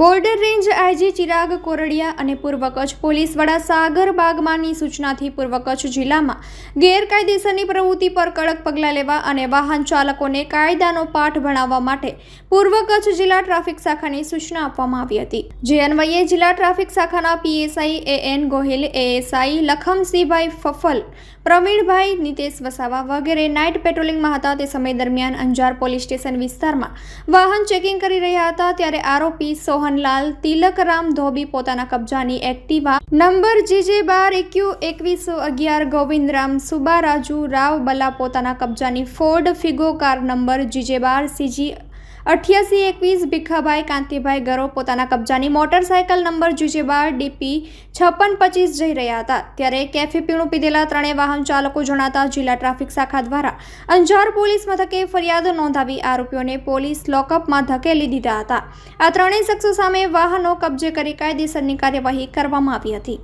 Border range IG Chirag Kordiya અને પૂર્વ Kutch police વડા સાગર બાગમાની સૂચનાથી પૂર્વ કચ્છ જિલ્લામાં ગેરકાયદેસરની પ્રવૃત્તિ પર કડક પગલાં લેવા અને વાહન ચાલકોને કાયદાનો પાઠ ભણાવવા માટે પૂર્વ કચ્છ જિલ્લા ટ્રાફિક શાખાની સૂચના આપવામાં આવી હતી. જે અન્વયે જિલ્લા ટ્રાફિક શાખાના PSI A N Gohil, ASI Lakhamsinhbhai Fafal, Pravinbhai Nitesh Vasava વગેરે નાઇટ પેટ્રોલિંગમાં હતા. તે સમય દરમિયાન અંજાર પોલીસ સ્ટેશન વિસ્તારમાં વાહન ચેકિંગ કરી રહ્યા હતા ત્યારે આરોપી સોહનલાલ તિલકરામ ધોબી પોતાના કબજાની એક્ટિવા નંબર જીજે બાર એક્યુ એકવીસો અગિયાર ગોવિંદરામ સુબારાજુ રાવ બલા પોતાના કબજાની Ford Figo car number GJ બાર સીજી અઠ્યાસી, એકવીસ, ભીખાભાઈ, કાંતિભાઈ ગરો પોતાના કબજાની મોટરસાયકલ નંબર જુજેબાર ડીપી છપ્પન પચીસ જઈ રહ્યા હતા. ત્યારે કેફે પીણું પીધેલા ત્રણેય વાહન ચાલકો જણાતા જિલ્લા ટ્રાફિક શાખા દ્વારા અંજાર પોલીસ મથકે ફરિયાદ નોંધાવી આરોપીઓને પોલીસ લોકઅપમાં ધકેલી દીધા હતા. આ ત્રણેય શખ્સો સામે વાહનો કબજે કરી કાયદેસરની કાર્યવાહી કરવામાં આવી હતી.